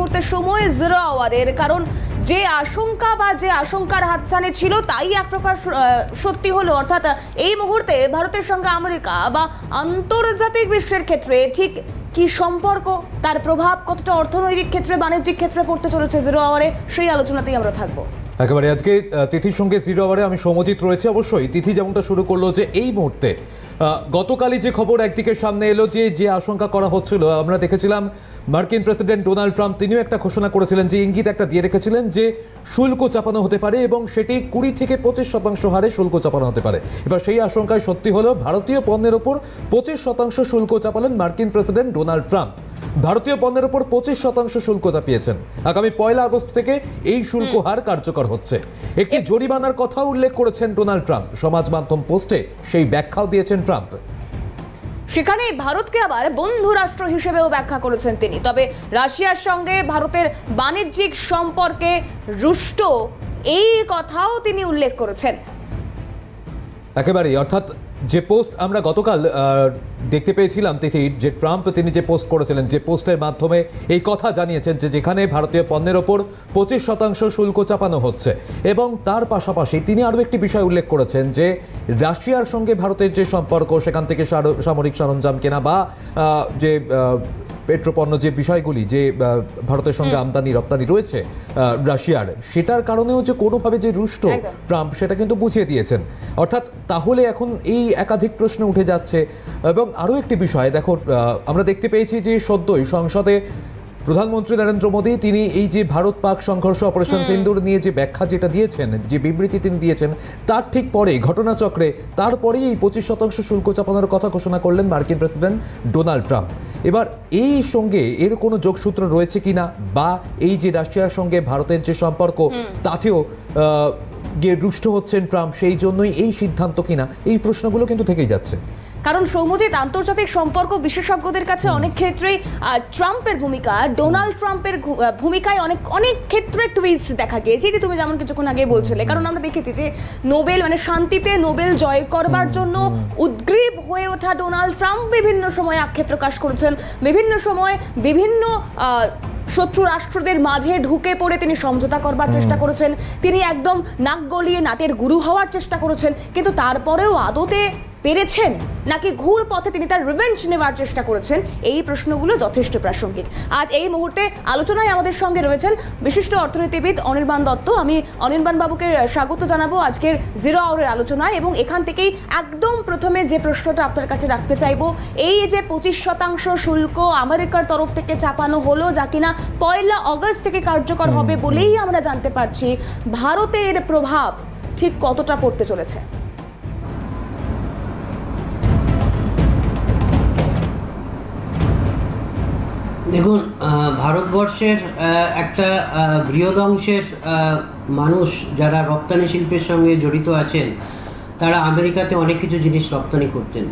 মুহূর্তে সময় জিরো আওয়ারের কারণ যে আশঙ্কা বা যে আশঙ্কার হাতছানি ছিল তাই এক প্রকার সত্যি হলো। অর্থাৎ, এই মুহূর্তে ভারতের সঙ্গে আমেরিকা বা আন্তর্জাতিক বিশ্বের ক্ষেত্রে ঠিক কি সম্পর্ক? তার প্রভাব কতটা অর্থনৈতিক ক্ষেত্রে, বাণিজ্যিক ক্ষেত্রে পড়তে চলেছে জিরো আওয়ারে সেই আলোচনাতেই আমরা থাকব। একেবারে আজকে তিথির সঙ্গে জিরো আওয়ারে আমি সমজিত রয়েছে। অবশ্যই তিথি যেমনটা শুরু করল যে এই মুহূর্তে গতকালই যে খবর একদিকে সামনে এলো যে যে আশঙ্কা করা হচ্ছিল, আমরা দেখেছিলাম মার্কিন প্রেসিডেন্ট ডোনাল্ড ট্রাম্প তিনিও একটা ঘোষণা করেছিলেন যে ইঙ্গিত একটা দিয়ে রেখেছিলেন যে শুল্ক চাপানো হতে পারে এবং সেটি কুড়ি থেকে পঁচিশ শতাংশ হারে শুল্ক চাপানো হতে পারে। এবার সেই আশঙ্কায় সত্যি হলো ভারতীয় পণ্যের ওপর পঁচিশ শতাংশ শুল্ক চাপালেন মার্কিন প্রেসিডেন্ট ডোনাল্ড ট্রাম্প। ভারতীয় পণ্যের উপর পঁচিশ শতাংশ শুল্ক চাপিয়েছেন। আগামী পয়লা আগস্ট থেকে এই শুল্ক হার কার্যকর হচ্ছে। একটি জরিমানার কথা উল্লেখ করেছেন ডোনাল্ড ট্রাম্প। সমাজ মাধ্যম পোস্টে সেই ব্যাখ্যাও দিয়েছেন ট্রাম্প। সেখানে ভারতকে আবার বন্ধু রাষ্ট্র হিসেবেও ব্যাখ্যা করেছেন তিনি। তবে রাশিয়ার সঙ্গে ভারতের বাণিজ্যিক সম্পর্কে রুষ্ট এই কথাও তিনি উল্লেখ করেছেন। একেবারেই, অর্থাৎ যে পোস্ট আমরা গতকাল দেখতে পেয়েছিলাম তিথি, যে ট্রাম্প তিনি যে পোস্ট করেছিলেন, যে পোস্টের মাধ্যমে এই কথা জানিয়েছেন যে যেখানে ভারতীয় পণ্যের ওপর পঁচিশ শতাংশ শুল্ক চাপানো হচ্ছে। এবং তার পাশাপাশি তিনি আরও একটি বিষয় উল্লেখ করেছেন যে রাশিয়ার সঙ্গে ভারতের যে সম্পর্ক, সেখান থেকে সামরিক সরঞ্জাম কেনা বা যে পেট্রোপণ্য যে বিষয়গুলি যে ভারতের সঙ্গে আমদানি রপ্তানি রয়েছে রাশিয়ার সেটার কারণেও যে কোনোভাবে যে রুষ্ট ট্রাম্প সেটা কিন্তু বুঝিয়ে দিয়েছেন। অর্থাৎ তাহলে এখন এই একাধিক প্রশ্ন উঠে যাচ্ছে। এবং আরও একটি বিষয় দেখো আমরা দেখতে পেয়েছি যে সদ্যই সংসদে প্রধানমন্ত্রী নরেন্দ্র মোদী তিনি এই যে ভারত পাক সংঘর্ষ অপারেশন সিন্দুর নিয়ে যে ব্যাখ্যা যেটা দিয়েছেন যে বিবৃতি তিনি দিয়েছেন তার ঠিক পরে ঘটনাচক্রে তারপরেই এই পঁচিশ শতাংশ শুল্ক চাপানোর কথা ঘোষণা করলেন মার্কিন প্রেসিডেন্ট ডোনাল্ড ট্রাম্প। এবার এই সঙ্গে এর কোনো যোগসূত্র রয়েছে কি না বা এই যে রাশিয়ার সঙ্গে ভারতের যে সম্পর্ক তাতেও আহ, গিয়ে রুষ্ট হচ্ছেন ট্রাম্প সেই জন্যই এই সিদ্ধান্ত কিনা? এই প্রশ্নগুলো কিন্তু থেকেই যাচ্ছে। কারণ সৌম্যজিৎ আন্তর্জাতিক সম্পর্ক বিশেষজ্ঞদের কাছে অনেক ক্ষেত্রেই ট্রাম্পের ভূমিকা ডোনাল্ড ট্রাম্পের ভূমিকায় অনেক অনেক ক্ষেত্রে টুইস্ট দেখা গিয়েছে। যে তুমি যেমন কিছুক্ষণ আগে বলছিলে কারণ আমরা দেখেছি যে নোবেল মানে শান্তিতে নোবেল জয় করবার জন্য উদ্গ্রীব হয়ে ওঠা ডোনাল্ড ট্রাম্প বিভিন্ন সময় আক্ষেপ প্রকাশ করেছেন। বিভিন্ন সময় বিভিন্ন শত্রু রাষ্ট্রদের মাঝে ঢুকে পড়ে তিনি সমঝোতা করবার চেষ্টা করেছেন। তিনি একদম নাক গলিয়ে নাটের গুরু হওয়ার চেষ্টা করেছেন কিন্তু তারপরেও আদতে পেরেছেন? নাকি ঘুর পথে তিনি তার রিভেঞ্জ নেওয়ার চেষ্টা করেছেন? এই প্রশ্নগুলো যথেষ্ট প্রাসঙ্গিক। আজ এই মুহূর্তে আলোচনায় আমাদের সঙ্গে রয়েছেন বিশিষ্ট অর্থনীতিবিদ অনির্বাণ দত্ত। আমি অনির্বাণ বাবুকে স্বাগত জানাব আজকের জিরো আওয়ারের আলোচনায় এবং এখান থেকেই একদম প্রথমে যে প্রশ্নটা আপনার কাছে রাখতে চাইব এই যে পঁচিশ শতাংশ শুল্ক আমেরিকার তরফ থেকে চাপানো হলো যা কিনা পয়লা অগস্ট থেকে কার্যকর হবে বলেই আমরা জানতে পারছি ভারতের প্রভাব ঠিক কতটা পড়তে চলেছে? দেখুন আহ, ভারতবর্ষের একটা আহ, বৃহৎ অংশের মানুষ যারা রপ্তানি শিল্পের সঙ্গে জড়িত আছেন তারা আমেরিকাতে অনেক কিছু জিনিস রপ্তানি করতেন।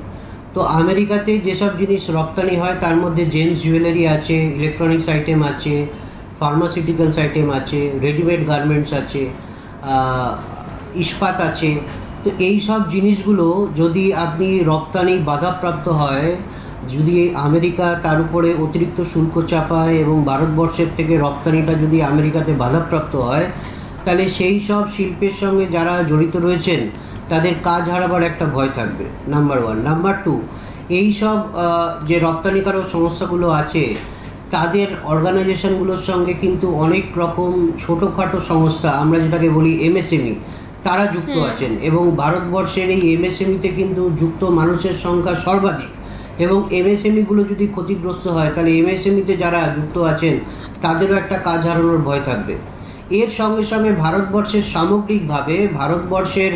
তো আমেরিকাতে যেসব জিনিস রপ্তানি হয়, তার মধ্যে জেন্টস জুয়েলারি আছে ইলেকট্রনিক্স আইটেম আছে ফার্মাসিউটিক্যালস আইটেম আছে রেডিমেড গার্মেন্টস আছে ইস্পাত আছে। তো এই সব জিনিসগুলো যদি আপনি রপ্তানি বাধাপ্রাপ্ত হয়, যদি আমেরিকা তার উপরে অতিরিক্ত শুল্ক চাপায় এবং ভারতবর্ষের থেকে রপ্তানিটা যদি আমেরিকাতে বাধাপ্রাপ্ত হয়, তাহলে সেই সব শিল্পের সঙ্গে যারা জড়িত রয়েছেন তাদের কাজ হারাবার একটা ভয় থাকবে নাম্বার ওয়ান নাম্বার টু এই সব যে রপ্তানিকারক সংস্থাগুলো আছে তাদের অর্গানাইজেশনগুলোর সঙ্গে কিন্তু অনেক রকম ছোটোখাটো সংস্থা আমরা যেটাকে বলি এমএসএমই তারা যুক্ত আছেন এবং ভারতবর্ষের এই এমএসএমইতে কিন্তু যুক্ত মানুষের সংখ্যা সর্বাধিক। এবং এমএসএমইগুলো যদি ক্ষতিগ্রস্ত হয় তাহলে এমএসএমইতে যারা যুক্ত আছেন তাদেরও একটা কাজ হারানোর ভয় থাকবে। এর সঙ্গে সঙ্গে ভারতবর্ষের সামগ্রিকভাবে ভারতবর্ষের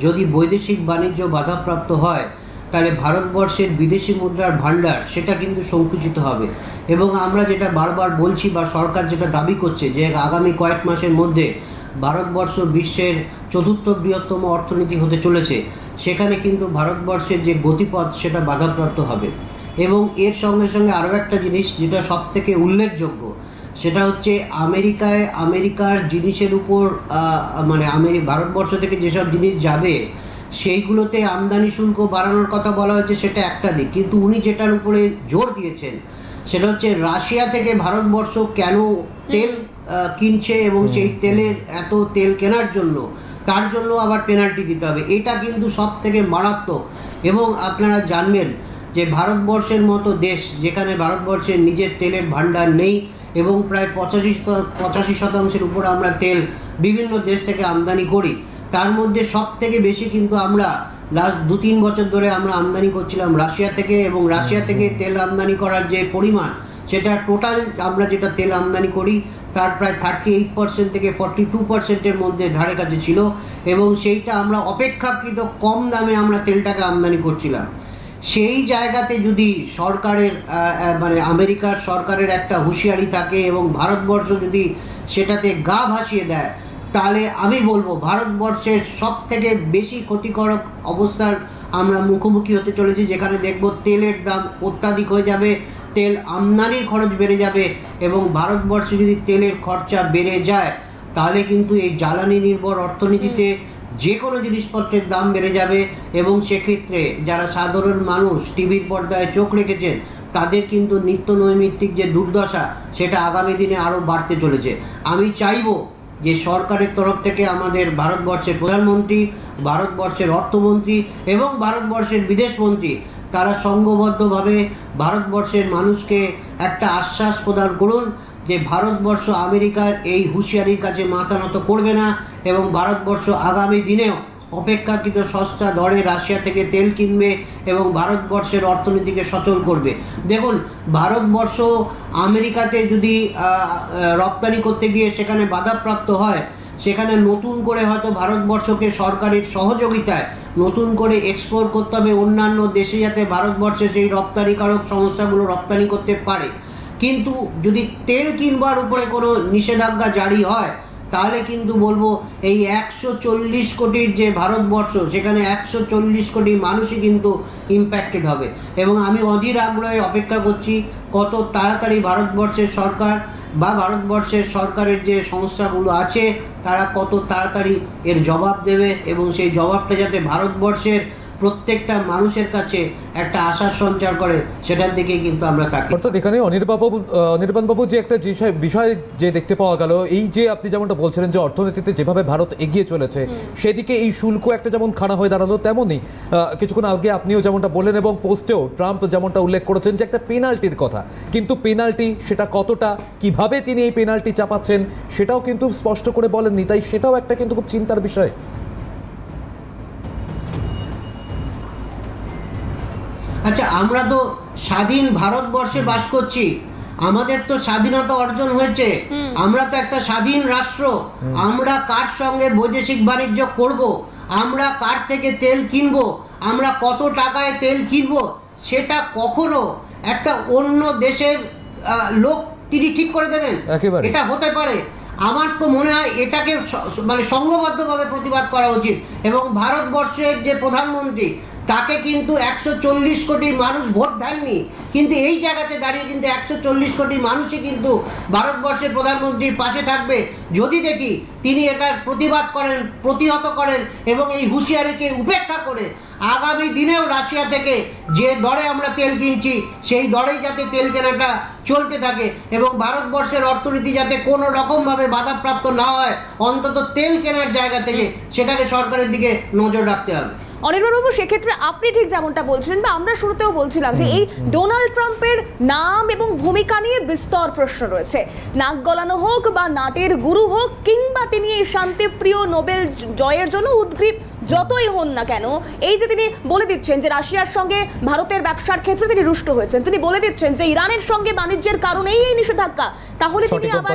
যদি বৈদেশিক বাণিজ্য বাধাপ্রাপ্ত হয়, তাহলে ভারতবর্ষের বিদেশি মুদ্রার ভাণ্ডার সেটা কিন্তু সংকুচিত হবে। এবং আমরা যেটা বারবার বলছি বা সরকার যেটা দাবি করছে যে আগামী কয়েক মাসের মধ্যে ভারতবর্ষ বিশ্বের চতুর্থ বৃহত্তম অর্থনীতি হতে চলেছে, সেখানে কিন্তু ভারতবর্ষের যে গতিপথ সেটা বাধাপ্রাপ্ত হবে। এবং এর সঙ্গে সঙ্গে আরও একটা জিনিস যেটা সব থেকে উল্লেখযোগ্য সেটা হচ্ছে আমেরিকায় আমেরিকার জিনিসের উপর মানে আমেরি ভারতবর্ষ থেকে যেসব জিনিস যাবে সেইগুলোতে আমদানি শুল্ক বাড়ানোর কথা বলা হয়েছে সেটা একটা দিক। কিন্তু উনি যেটার উপরে জোর দিয়েছেন সেটা হচ্ছে রাশিয়া থেকে ভারতবর্ষ কেন তেল কিনছে এবং সেই তেলের এত তেল কেনার জন্য তার জন্য আবার পেনাল্টি দিতে হবে। এটা কিন্তু সব থেকে মারাত্মক। এবং আপনারা জানবেন যে ভারতবর্ষের মতো দেশ যেখানে ভারতবর্ষের নিজের তেলের ভাণ্ডার নেই এবং প্রায় পঁচাশি পঁচাশি শতাংশের উপর আমরা তেল বিভিন্ন দেশ থেকে আমদানি করি। তার মধ্যে সব থেকে বেশি কিন্তু আমরা লাস্ট দু তিন বছর ধরে আমরা আমদানি করছিলাম রাশিয়া থেকে এবং রাশিয়া থেকে তেল আমদানি করার যে পরিমাণ, সেটা টোটাল আমরা যেটা তেল আমদানি করি, তার প্রায় থার্টি এইট পার্সেন্ট থেকে ফর্টি টু পার্সেন্টের মধ্যে ধারে কাছে ছিল এবং সেইটা আমরা অপেক্ষাকৃত কম দামে আমরা তেলটাকে আমদানি করছিলাম। সেই জায়গাতে যদি সরকারের মানে আমেরিকার সরকারের একটা হুঁশিয়ারি থাকে এবং ভারতবর্ষ যদি সেটাতে গা ভাসিয়ে দেয়, তাহলে আমি বলব ভারতবর্ষের সব থেকে বেশি ক্ষতিকারক অবস্থার আমরা মুখোমুখি হতে চলেছি, যেখানে দেখব তেলের দাম অত্যাধিক হয়ে যাবে, তেল আমদানির খরচ বেড়ে যাবে এবং ভারতবর্ষে যদি তেলের খরচা বেড়ে যায়, তাহলে কিন্তু এই জ্বালানি নির্ভর অর্থনীতিতে যে কোনো জিনিসপত্রের দাম বেড়ে যাবে এবং সেক্ষেত্রে যারা সাধারণ মানুষ টিভির পর্দায় চোখ রেখেছেন, তাদের কিন্তু নিত্য নৈমিত্তিক যে দুর্দশা, সেটা আগামী দিনে আরও বাড়তে চলেছে। আমি চাইব যে সরকারের তরফ থেকে আমাদের ভারতবর্ষের প্রধানমন্ত্রী, ভারতবর্ষের অর্থমন্ত্রী এবং ভারতবর্ষের বিদেশমন্ত্রী, তারা সংঘবদ্ধভাবে ভারতবর্ষের মানুষকে একটা আশ্বাস প্রদান করুন যে ভারতবর্ষ আমেরিকার এই হুঁশিয়ারির কাছে মাথা নত করবে না এবং ভারতবর্ষ আগামী দিনেও অপেক্ষাকৃত সস্তা দরে রাশিয়া থেকে তেল কিনবে এবং ভারতবর্ষের অর্থনীতিকে সচল করবে। দেখুন, ভারতবর্ষ আমেরিকাতে যদি রপ্তানি করতে গিয়ে সেখানে বাধাপ্রাপ্ত হয়, সেখানে নতুন করে হয়তো ভারতবর্ষকে সরকারের সহযোগিতায় নতুন করে এক্সপোর্ট করতে হবে অন্যান্য দেশে যাতে ভারতবর্ষে সেই রপ্তানিকারক সংস্থাগুলো রপ্তানি করতে পারে। কিন্তু যদি তেল কিনবার উপরে কোনো নিষেধাজ্ঞা জারি হয়, তাহলে কিন্তু বলব এই একশো চল্লিশ কোটির যে ভারতবর্ষ, সেখানে একশো চল্লিশ কোটি মানুষই কিন্তু ইম্প্যাক্টেড হবে। এবং আমি অধীর আগ্রহে অপেক্ষা করছি কত তাড়াতাড়ি ভারতবর্ষের সরকার বা ভারতবর্ষের সরকারের যে সংস্থাগুলো আছে, তারা কত তাড়াতাড়ি এর জবাব দেবে এবং সেই জবাবটা যাতে ভারতবর্ষের প্রত্যেকটা মানুষের কাছে একটা আশার সঞ্চার করে সেটার দিকে কিন্তু আমরা তাকি অর্থাৎ এখানে অনির্বাবু অনির্বাণ বাবু যে একটা বিষয় বিষয় যে দেখতে পাওয়া গেল এই যে আপনি যেমনটা বলছিলেন যে অর্থনীতিতে যেভাবে ভারত এগিয়ে চলেছে সেদিকে এই শুল্ক একটা যেমন খাড়া হয়ে দাঁড়াল তেমনই আহ, কিছুক্ষণ আগে আপনিও যেমনটা বললেন এবং পোস্টেও ট্রাম্প যেমনটা উল্লেখ করেছেন যে একটা পেনাল্টির কথা কিন্তু পেনাল্টি সেটা কতটা কীভাবে তিনি এই পেনাল্টি চাপাচ্ছেন সেটাও কিন্তু স্পষ্ট করে বলেননি তাই সেটাও একটা কিন্তু খুব চিন্তার বিষয়। আচ্ছা আমরা তো স্বাধীন ভারতবর্ষে বাস করছি। আমাদের তো স্বাধীনতা অর্জন হয়েছে। আমরা তো একটা স্বাধীন রাষ্ট্র। আমরা কার সঙ্গে বৈদেশিক বাণিজ্য করব? আমরা কার থেকে তেল কিনবো? আমরা কত টাকায় তেল কিনবো? সেটা কখনো একটা অন্য দেশের লোক তিনি ঠিক করে দেবেন। এটা হতে পারে। আমার তো মনে হয় এটাকে মানে সংঘবদ্ধভাবে প্রতিবাদ করা উচিত। এবং ভারতবর্ষের যে প্রধানমন্ত্রী তাকে কিন্তু একশো চল্লিশ কোটি মানুষ ভোট দেননি। কিন্তু এই জায়গাতে দাঁড়িয়ে কিন্তু একশো চল্লিশ কোটি মানুষই কিন্তু ভারতবর্ষের প্রধানমন্ত্রীর পাশে থাকবে। যদি দেখি তিনি এটার প্রতিবাদ করেন, প্রতিহত করেন এবং এই হুঁশিয়ারিকে উপেক্ষা করে, আগামী দিনেও রাশিয়া থেকে যে দরে আমরা তেল কিনছি, সেই দরেই যাতে তেল কেনাটা চলতে থাকে এবং ভারতবর্ষের অর্থনীতি যাতে কোনো রকমভাবে বাধাপ্রাপ্ত না হয়, অন্তত তেল কেনার জায়গা থেকে সেটাকে সরকারের দিকে নজর রাখতে হবে। অনির্বাণবাবু সেক্ষেত্রে আপনি ঠিক যেমনটা বলছিলেন বা আমরা শুরুতেও বলছিলাম যে এই ডোনাল্ড ট্রাম্পের নাম এবং ভূমিকা নিয়ে বিস্তর প্রশ্ন রয়েছে। নাক গলানো হোক বা নাটের গুরু হোক কিংবা তিনি এই শান্তিপ্রিয় নোবেল জয়ের জন্য উদ্গ্রীব যতই হন না কেন এই যে তিনি বলে দিচ্ছেন যে রাশিয়ার সঙ্গে ভারতের ব্যবসার ক্ষেত্রে তিনি রুষ্ট হয়েছেন তিনি বলে দিচ্ছেন যে ইরানের সঙ্গে বাণিজ্যের কারণেই এই নিষেধাজ্ঞা। তাহলে তিনি আবার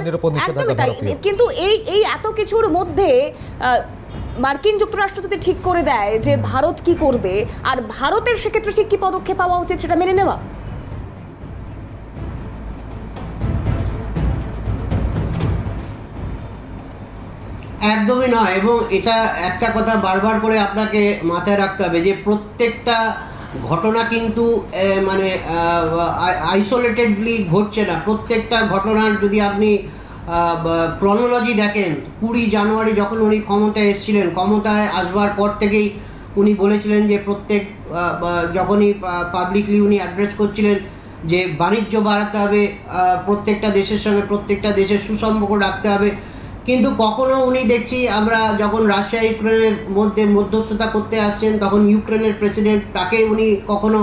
একদমই তাই। কিন্তু এই এই এত কিছুর মধ্যে আহ, মার্কিন যুক্তরাষ্ট্র যদি ঠিক করে দেয় যে ভারত কি করবে, আর ভারতের সেক্ষেত্রে ঠিক কি পদক্ষেপ পাওয়া উচিত সেটা মেনে নেওয়া? একদমই নয়, এবং এটা একটা কথা বারবার করে আপনাকে মাথায় রাখতে হবে যে প্রত্যেকটা ঘটনা কিন্তু মানে আইসোলেটেডলি ঘটছে না। প্রত্যেকটা ঘটনার যদি আপনি ক্রনোলজি দেখেন। কুড়ি জানুয়ারি যখন উনি ক্ষমতায় এসেছিলেন, ক্ষমতায় আসবার পর থেকেই উনি বলেছিলেন যে প্রত্যেক যখনই পাবলিকলি উনি অ্যাড্রেস করছিলেন যে বাণিজ্য বাড়াতে হবে প্রত্যেকটা দেশের সঙ্গে প্রত্যেকটা দেশের সুসম্পর্ক রাখতে হবে। কিন্তু কখনো উনি দেখছি আমরা যখন রাশিয়া, ইউক্রেনের মধ্যে মধ্যস্থতা করতে আসছেন, তখন ইউক্রেনের প্রেসিডেন্ট তাকে উনি কখনো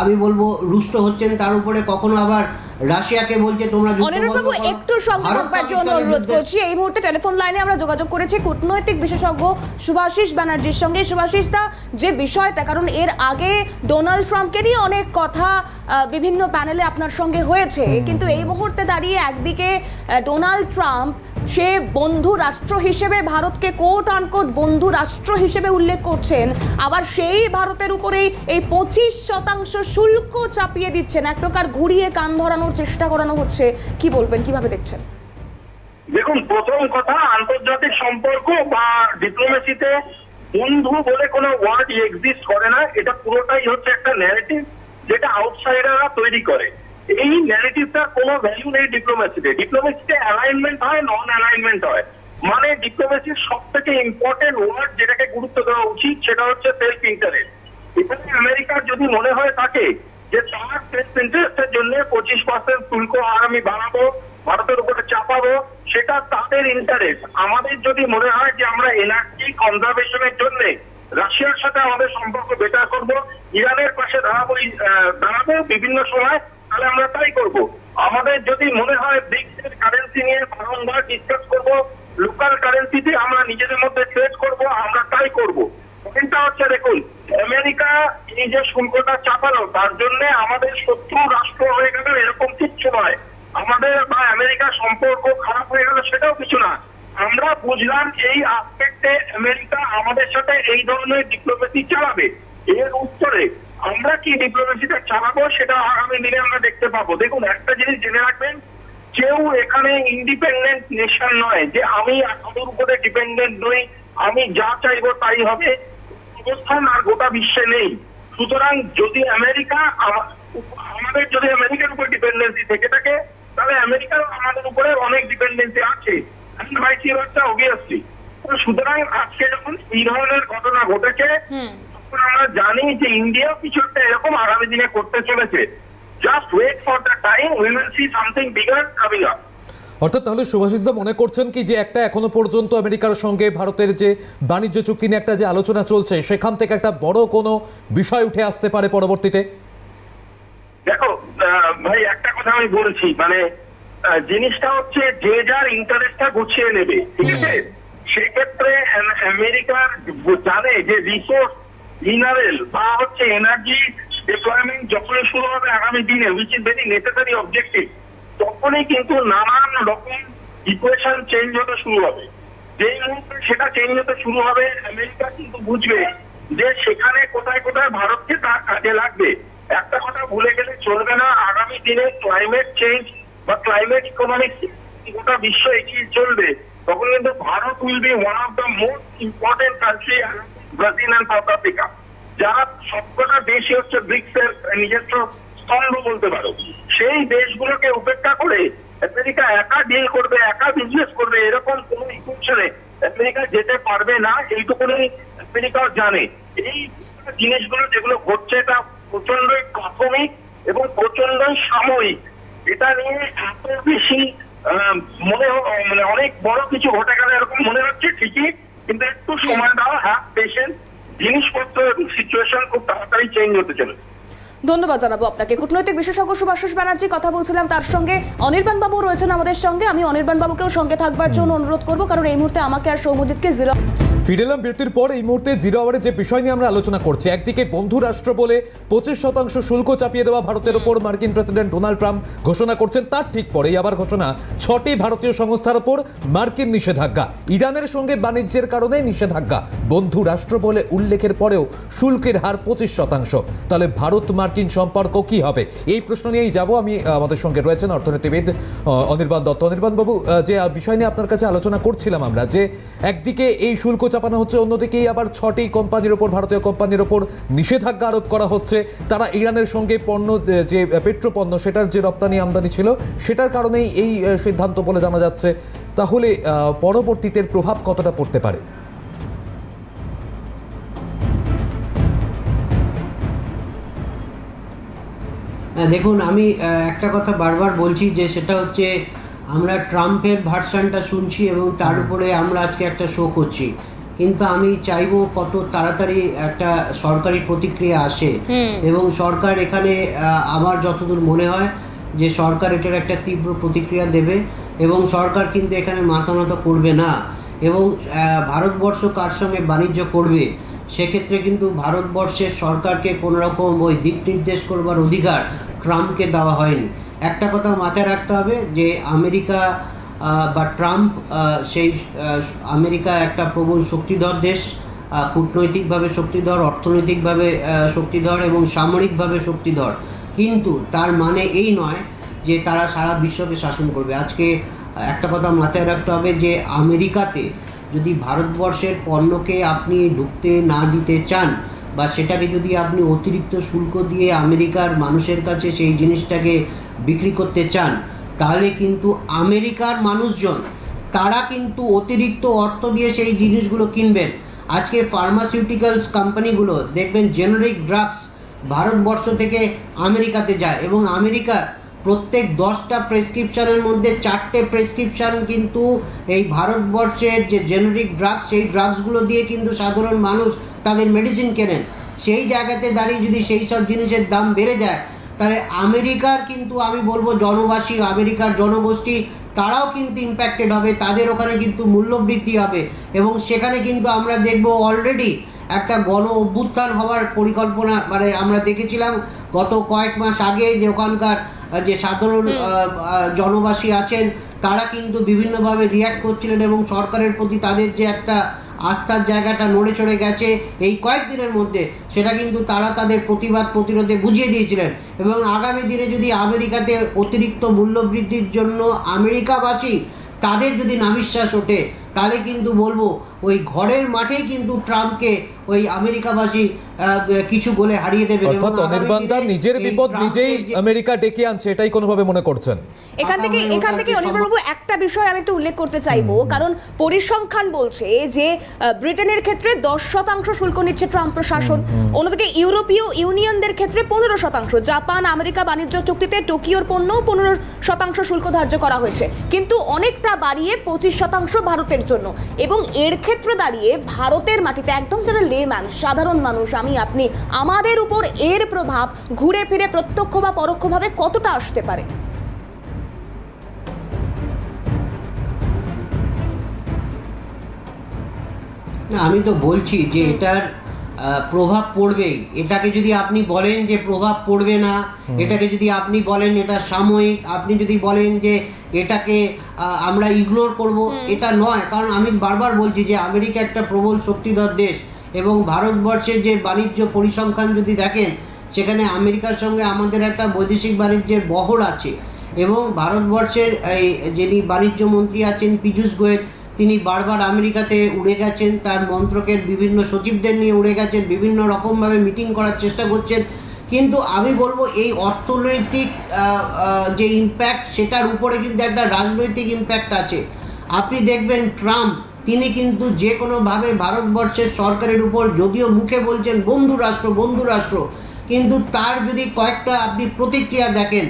আমি বলব রুষ্ট হচ্ছেন। তার উপরে কখনো আবার রাশিয়াকে বলছে তোমরা যুদ্ধ বন্ধ অনিরুদ্ধবাবু করো। একটু সঙ্গে থাকবার জন্য অনুরোধ করছি এই মুহূর্তে টেলিফোন লাইনে আমরা যোগাযোগ করেছি কূটনৈতিক বিশেষজ্ঞ সুভাষিস ব্যানার্জির সঙ্গে সুভাষিস দা যে বিষয়টা কারণ এর আগে ডোনাল্ড ট্রাম্পকে নিয়ে অনেক কথা বিভিন্ন প্যানেলে আপনার সঙ্গে হয়েছে। কিন্তু এই মুহূর্তে দাঁড়িয়ে একদিকে ডোনাল্ড ট্রাম্প সে বন্ধু রাষ্ট্র হিসেবে ভারতকে কোট আনকোট বন্ধু রাষ্ট্র হিসেবে উল্লেখ করছেন আবার সেই ভারতের উপরেই এই পঁচিশ শতাংশ শুল্ক চাপিয়ে দিচ্ছেন। এক প্রকার ঘুরিয়ে কান ধরানোর চেষ্টা করানো হচ্ছে। কি বলবেন কীভাবে দেখছেন? দেখুন প্রথম কথা আন্তর্জাতিক সম্পর্ক বা ডিপ্লোমেসিতে বন্ধু বলে কোনো ওয়ার্ড এক্সিস্ট করে না। এটা পুরোটাই হচ্ছে একটা ন্যারেটিভ যেটা আউটসাইডাররা তৈরি করে। এই ন্যারেটিভটার কোনো ভ্যালু নেই ডিপ্লোমেসিতে ডিপ্লোমেসিতে অ্যালাইনমেন্ট হয় নন অ্যালাইনমেন্ট হয়। মানে ডিপ্লোমেসির সব থেকে ইম্পর্টেন্ট ওয়ার্ড যেটাকে গুরুত্ব দেওয়া উচিত, সেটা হচ্ছে সেলফ ইন্টারেস্ট এখানে আমেরিকার যদি মনে হয় থাকে যে, তার সেলফ ইন্টারেস্টের জন্য পঁচিশ পার্সেন্ট শুল্ক আর আমি বাড়াবো, ভারতের উপরে চাপাবো, সেটা তাদের ইন্টারেস্ট আমাদের যদি মনে হয় যে, আমরা এনার্জি কনজারভেশনের জন্য রাশিয়ার সাথে আমাদের সম্পর্ক বেটার করব, ইরানের পাশে দাঁড়াবো দাঁড়াবো বিভিন্ন সময়, তাহলে আমরা তাই করব। আমাদের যদি মনে হয় ব্রিক্সের কারেন্সি নিয়ে বারংবার ডিসকাস করব লোকাল কারেন্সিতে আমরা নিজেদের মধ্যে ট্রেড করব, আমরা তাই করব। পয়েন্টটা হচ্ছে, দেখুন, আমেরিকা এই যে শুল্কটা চাপালো, তার জন্য আমাদের শত্রু রাষ্ট্র হয়ে গেল, এরকম কিচ্ছু নয়। আমাদের বা আমেরিকার সম্পর্ক খারাপ হয়ে গেল, সেটাও কিছু না। আমরা বুঝলাম এই আসপেক্টে আমেরিকা আমাদের সাথে এই ধরনের ডিপ্লোমেসি চালাবে। এর উত্তরে আমরা কি ডিপ্লোমেসিটা চালাবো সেটা আগামী দিনে আমরা দেখতে পাবো। দেখুন, একটা জিনিস জেনে রাখবেন, কেউ এখানে ইন্ডিপেন্ডেন্ট নেশন নয় যে আমি কারোর উপরে ডিপেন্ডেন্ট নই, আমি যা চাইব তাই হবে। অবস্থান আর গোটা বিশ্বে নেই। সুতরাং যদি আমেরিকা আমাদের যদি আমেরিকার উপর ডিপেন্ডেন্সি থেকে থাকে, তাহলে আমেরিকার আমাদের উপরে অনেক ডিপেন্ডেন্সি আছে। অবভিয়াসলি সুতরাং আজকে যখন এই ধরনের ঘটনা ঘটেছে তখন আমরা জানি যে ইন্ডিয়া কিছু একটা এরকম আগামী দিনে করতে চলেছে। Just wait for the time we will see something bigger coming up অর্থাৎ তাহলে সুভাষিসদা মনে করছেন কি যে একটা এখনও পর্যন্ত আমেরিকার সঙ্গে ভারতের যে বাণিজ্য চুক্তি নিয়ে একটা যে আলোচনা চলছে সেখান থেকে একটা বড় কোনো বিষয় উঠে আসতে পারে পরবর্তীতে? দেখো আহ, ভাই একটা কথা আমি বলছি। মানে জিনিসটা হচ্ছে যে যার ইন্টারেস্টটা গুছিয়ে নেবে ঠিক আছে? সেক্ষেত্রে আমেরিকার জানে যে রিসোর্স মিনারেল বা হচ্ছে এনার্জি ডিপ্লয়মেন্ট যখনই শুরু হবে আগামী দিনে which is very necessary objective তখনই কিন্তু নানান রকম ইকুয়েশন চেঞ্জ হতে শুরু হবে। যেই মুহূর্তে সেটা চেঞ্জ হতে শুরু হবে আমেরিকা কিন্তু বুঝবে যে সেখানে কোথায় কোথায় ভারতকে তার কাজে লাগবে। একটা কথা ভুলে গেলে চলবে না আগামী দিনে ক্লাইমেট চেঞ্জ বা ক্লাইমেট ইকোনমিক্স গোটা বিশ্ব এগিয়ে চলবে, তখন কিন্তু Bharat will be one of the most important country Brazil and South Africa যারা সবকটা দেশই হচ্ছে ব্রিক্স এর নিজস্ব স্তম্ভ বলতে পারো। সেই দেশগুলোকে উপেক্ষা করে আমেরিকা একা ডিল করবে, একা বিজনেস করবে, এরকম কোন ইকুয়েশনে আমেরিকা যেতে পারবে না, এইটুকুনি আমেরিকাও জানে। এই জিনিসগুলো যেগুলো ঘটছে এটা প্রচন্ডই প্রাথমিক এবং প্রচন্ডই সাময়িক। এটা নিয়ে এত বেশি মনে মানে অনেক বড় কিছু ঘটে গেলে এরকম মনে হচ্ছে ঠিকই, কিন্তু একটু সময় দাও হ্যাঁ পেশেন্ট জিনিসপত্র এবং সিচুয়েশন খুব তাড়াতাড়ি চেঞ্জ হতে চলেছে। ধন্যবাদ জানাব আপনাকে। কূটনৈতিক বিশেষজ্ঞ সুভাষিস ব্যানার্জি কথা বলছিলাম তার সঙ্গে। অনির্বাণ বাবু রয়েছেন আমাদের সঙ্গে। আমি অনির্বাণ বাবুকেও সঙ্গে থাকবার জন্য অনুরোধ করব, কারণ এই মুহূর্তে আমাকে আর সৌমজিৎকে জিরো ফিরে এলাম বিরতির পর এই মুহূর্তে জিরো আওয়ারে যে বিষয় নিয়ে আমরা আলোচনা করছি, একদিকে বন্ধু রাষ্ট্র বলে পঁচিশ শতাংশ শুল্ক চাপিয়ে দেওয়া ভারতের ওপর মার্কিন প্রেসিডেন্ট ডোনাল্ড ট্রাম্প ঘোষণা করছেন, তার ঠিক পরেই আবার ঘোষণা, ছটি ভারতীয় সংস্থার ওপর মার্কিন নিষেধাজ্ঞা, ইরানের সঙ্গে বাণিজ্যের কারণে নিষেধাজ্ঞা। বন্ধু রাষ্ট্র বলে উল্লেখের পরেও শুল্কের হার পঁচিশ শতাংশ। তাহলে ভারত মার্কিন সম্পর্ক কি হবে? এই প্রশ্ন নিয়েই যাব। আমি আমাদের সঙ্গে রয়েছেন অর্থনীতিবিদ অনির্বাণ দত্ত। অনির্বাণ বাবু যে বিষয় নিয়ে আপনার কাছে আলোচনা করছিলাম আমরা, যে একদিকে এই শুল্ক চাপানো হচ্ছে, অন্যদিকেই আবার ছটি কোম্পানির ওপর, ভারতীয় কোম্পানির ওপর নিষেধাজ্ঞা আরোপ করা হচ্ছে। তারা ইরানের সঙ্গে পণ্য যে পেট্রোপণ্য সেটার যে রপ্তানি আমদানি ছিল, সেটার কারণেই এই সিদ্ধান্ত বলে জানা যাচ্ছে। তাহলে পরবর্তীতে প্রভাব কতটা পড়তে পারে? দেখুন আমি একটা কথা বারবার বলছি যে সেটা হচ্ছে আমরা ট্রাম্পের ভার্সানটা শুনছি এবং তার উপরে আমরা আজকে একটা শো করছি। কিন্তু আমি চাইব কত তাড়াতাড়ি একটা সরকারি প্রতিক্রিয়া আসে এবং সরকার এখানে আমার যতদূর মনে হয় যে সরকার এটার একটা তীব্র প্রতিক্রিয়া দেবে এবং সরকার কিন্তু এখানে মাথা নত করবে না এবং ভারতবর্ষ কার সঙ্গে বাণিজ্য করবে সেক্ষেত্রে কিন্তু ভারতবর্ষের সরকারকে কোনোরকম ওই দিক নির্দেশ করবার অধিকার ট্রাম্পকে দেওয়া হয়নি। একটা কথা মাথায় রাখতে হবে যে আমেরিকা বা ট্রাম্প সেই আমেরিকা একটা প্রবল শক্তিধর দেশ কূটনৈতিকভাবে শক্তিধর, অর্থনৈতিকভাবে শক্তিধর এবং সামরিকভাবে শক্তিধর। কিন্তু তার মানে এই নয় যে তারা সারা বিশ্বকে শাসন করবে। আজকে একটা কথা মাথায় রাখতে হবে যে আমেরিকাতে যদি ভারতবর্ষের পণ্যকে আপনি ঢুকতে না দিতে চান বা সেটাকে যদি আপনি অতিরিক্ত শুল্ক দিয়ে আমেরিকার মানুষের কাছে সেই জিনিসটাকে বিক্রি করতে চান, তাহলে কিন্তু আমেরিকার মানুষজন, তারা কিন্তু অতিরিক্ত অর্থ দিয়ে সেই জিনিসগুলো কিনবেন। আজকে ফার্মাসিউটিক্যালস কোম্পানিগুলো দেখবেন জেনারিক ড্রাগস ভারতবর্ষ থেকে আমেরিকাতে যায় এবং আমেরিকা প্রত্যেক দশটা প্রেসক্রিপশানের মধ্যে চারটে প্রেসক্রিপশন কিন্তু এই ভারতবর্ষের যে জেনারিক ড্রাগস, সেই ড্রাগসগুলো দিয়ে কিন্তু সাধারণ মানুষ তাদের মেডিসিন কেনেন। সেই জায়গাতে দাঁড়িয়ে যদি সেই সব জিনিসের দাম বেড়ে যায়, তাহলে আমেরিকার কিন্তু আমি বলব জনবাসী, আমেরিকার জনগোষ্ঠী, তারাও কিন্তু ইম্প্যাক্টেড হবে, তাদের ওখানে কিন্তু মূল্যবৃদ্ধি হবে। এবং সেখানে কিন্তু আমরা দেখব অলরেডি একটা গণ অভ্যুত্থান হওয়ার পরিকল্পনা মানে আমরা দেখেছিলাম গত কয়েক মাস আগে যে ওখানকার যে সাধারণ জনবাসী আছেন তারা কিন্তু বিভিন্নভাবে রিয়াক্ট করছিলেন এবং সরকারের প্রতি তাদের যে একটা আস্থার জায়গাটা নড়ে চড়ে গেছে এই কয়েকদিনের মধ্যে সেটা কিন্তু তারা তাদের প্রতিবাদ প্রতিরোধে বুঝিয়ে দিয়েছিলেন। এবং আগামী দিনে যদি আমেরিকাতে অতিরিক্ত মূল্যবৃদ্ধির জন্য আমেরিকাবাসী তাদের যদি নাবিশ্বাস ওঠে তাহলে কিন্তু বলব ওই ঘরের মাঠেই কিন্তু ট্রাম্পকে ওই আমেরিকাবাসী আহ, কিছু বলে হারিয়ে দেবে। অর্থাৎ অনির্বাণ দা নিজের বিপদ নিজেই আমেরিকা ডেকে আনছে এটাই কোনোভাবে মনে করছেন? এখান থেকে এখান থেকে ওটাকে অনির্বাণবাবু একটা বিষয় আমি একটু উল্লেখ করতে চাইব। কারণ পরিসংখ্যান বলছে যে ব্রিটেনের ক্ষেত্রে দশ শতাংশ শুল্ক নিচ্ছে ট্রাম্প প্রশাসন। অন্যদিকে ইউরোপীয় ইউনিয়নদের ক্ষেত্রে পনেরো শতাংশ জাপান আমেরিকা বাণিজ্য চুক্তিতে টোকিওর পণ্য পনেরো শতাংশ শুল্ক ধার্য করা হয়েছে। কিন্তু অনেকটা বাড়িয়ে পঁচিশ শতাংশ ভারতের জন্য। এবং এর ক্ষেত্রে দাঁড়িয়ে ভারতের মাটিতে একদম যারা লেম্যান সাধারণ মানুষ আমি আপনি আমাদের উপর এর প্রভাব ঘুরে ফিরে প্রত্যক্ষ বা পরোক্ষভাবে কতটা আসতে পারে? না আমি তো বলছি যে এটার আহ, প্রভাব পড়বেই। এটাকে যদি আপনি বলেন যে প্রভাব পড়বে না এটাকে যদি আপনি বলেন এটা সাময়িক আপনি যদি বলেন যে এটাকে আমরা ইগনোর করব। এটা নয় কারণ আমি বারবার বলছি যে আমেরিকা একটা প্রবল শক্তিধর দেশ এবং ভারতবর্ষের যে বাণিজ্য পরিসংখ্যান যদি দেখেন সেখানে আমেরিকার সঙ্গে আমাদের একটা বৈদেশিক বাণিজ্যের বহর আছে এবং ভারতবর্ষের এই যিনি বাণিজ্য মন্ত্রী আছেন পীযূষ গোয়েল তিনি বারবার আমেরিকাতে উড়ে গেছেন তার মন্ত্রকের বিভিন্ন সচিবদের নিয়ে উড়ে গেছেন বিভিন্ন রকমভাবে মিটিং করার চেষ্টা করছেন। কিন্তু আমি বলব এই অর্থনৈতিক যে ইম্প্যাক্ট সেটার উপরে কিন্তু একটা রাজনৈতিক ইম্প্যাক্ট আছে। আপনি দেখবেন ট্রাম্প, তিনি কিন্তু যে কোনোভাবে ভারতবর্ষের সরকারের উপর, যদিও মুখে বলছেন বন্ধু রাষ্ট্র বন্ধু রাষ্ট্র, কিন্তু তার যদি কয়েকটা আপনি প্রতিক্রিয়া দেখেন,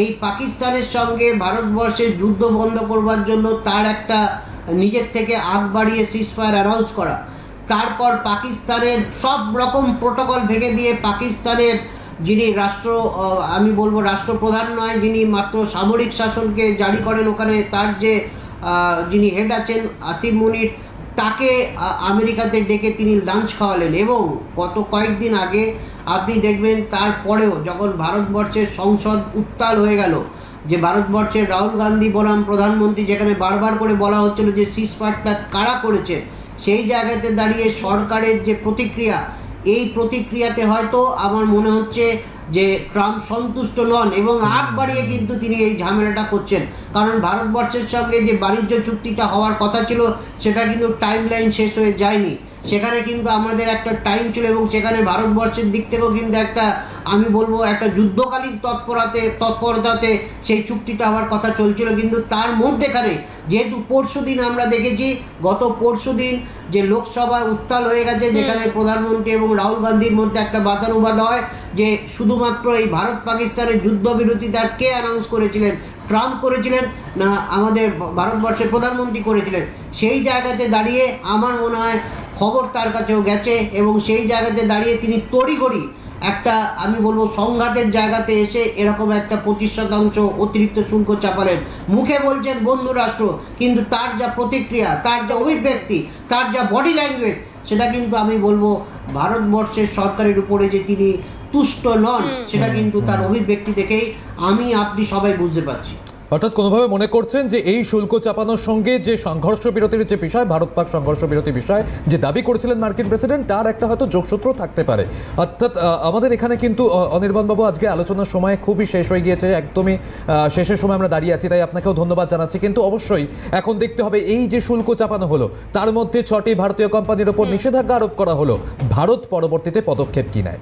এই পাকিস্তানের সঙ্গে ভারতবর্ষের যুদ্ধ বন্ধ করবার জন্য তার একটা নিজের থেকে আগ বাড়িয়ে সিসফায়ার অ্যানাউন্স করা। তারপর পাকিস্তানের সব রকম প্রোটোকল ভেঙে দিয়ে পাকিস্তানের যিনি রাষ্ট্র আমি বলব রাষ্ট্রপ্রধান নয়, যিনি মাত্র সামরিক শাসনকে জারি করেন, ওখানে তার যে যিনি হেড আছেন, আসিফ মুনির, তাকে আমেরিকাতে ডেকে তিনি লাঞ্চ খাওয়ালেন এবং গত কয়েকদিন আগে আপনি দেখবেন তারপরেও যখন ভারতবর্ষের সংসদ উত্তাল হয়ে গেল, যে ভারতবর্ষের রাহুল গান্ধী বনাম প্রধানমন্ত্রী, যেখানে বারবার করে বলা হচ্ছিল যে সিসপাটটা কারা করেছে সেই জায়গাতে দাঁড়িয়ে সরকারের যে প্রতিক্রিয়া এই প্রতিক্রিয়াতে হয়তো আমার মনে হচ্ছে যে ট্রাম্প সন্তুষ্ট নন এবং আগ বাড়িয়ে কিন্তু তিনি এই ঝামেলাটা করছেন। কারণ ভারতবর্ষের সঙ্গে যে বাণিজ্য চুক্তিটা হওয়ার কথা ছিল সেটা কিন্তু টাইম লাইন শেষ হয়ে যায়নি। সেখানে কিন্তু আমাদের একটা টাইম ছিল এবং সেখানে ভারতবর্ষের দিক থেকেও কিন্তু একটা আমি বলব একটা যুদ্ধকালীন তৎপরতে তৎপরতাতে সেই চুক্তিটা হওয়ার কথা চলছিল। কিন্তু তার মধ্যেখানে যেহেতু পরশু দিন আমরা দেখেছি গত পরশু দিন যে লোকসভা উত্তাল হয়ে গেছে যেখানে প্রধানমন্ত্রী এবং রাহুল গান্ধীর মধ্যে একটা বাদানুবাদ হয় যে শুধুমাত্র এই ভারত পাকিস্তানের যুদ্ধ যুদ্ধবিরতিটা কে অ্যানাউন্স করেছিলেন? ট্রাম্প করেছিলেন না আমাদের ভারতবর্ষের প্রধানমন্ত্রী করেছিলেন? সেই জায়গাতে দাঁড়িয়ে আমার মনে হয় খবর তার কাছেও গেছে এবং সেই জায়গাতে দাঁড়িয়ে তিনি তড়িঘড়ি একটা আমি বলব সংঘাতের জায়গাতে এসে এরকম একটা পঁচিশ শতাংশ অতিরিক্ত শুল্ক চাপালেন। মুখে বলছেন বন্ধু রাষ্ট্র কিন্তু তার যা প্রতিক্রিয়া তার যা অভিব্যক্তি তার যা বডি ল্যাঙ্গুয়েজ সেটা কিন্তু আমি বলব ভারতবর্ষের সরকারের উপরে যে তিনি তুষ্ট নন সেটা কিন্তু তার অভিব্যক্তি দেখেই আমি আপনি সবাই বুঝতে পারছি। অর্থাৎ কোনোভাবে মনে করছেন যে এই শুল্ক চাপানোর সঙ্গে যে সংঘর্ষ বিরতির যে বিষয় ভারত পাক সংঘর্ষ বিরতি বিষয় যে দাবি করেছিলেন মার্কিন প্রেসিডেন্ট তার একটা হয়তো যোগসূত্র থাকতে পারে। অর্থাৎ আমাদের এখানে কিন্তু অনির্বাণ বাবু আজকে আলোচনার সময় খুবই শেষ হয়ে গিয়েছে একদমই শেষের সময় আমরা দাঁড়িয়ে আছি তাই আপনাকেও ধন্যবাদ জানাচ্ছি। কিন্তু অবশ্যই এখন দেখতে হবে এই যে শুল্ক চাপানো হলো তার মধ্যে ছটি ভারতীয় কোম্পানির ওপর নিষেধাজ্ঞা আরোপ করা হলো ভারত পরবর্তীতে পদক্ষেপ কি নেয়?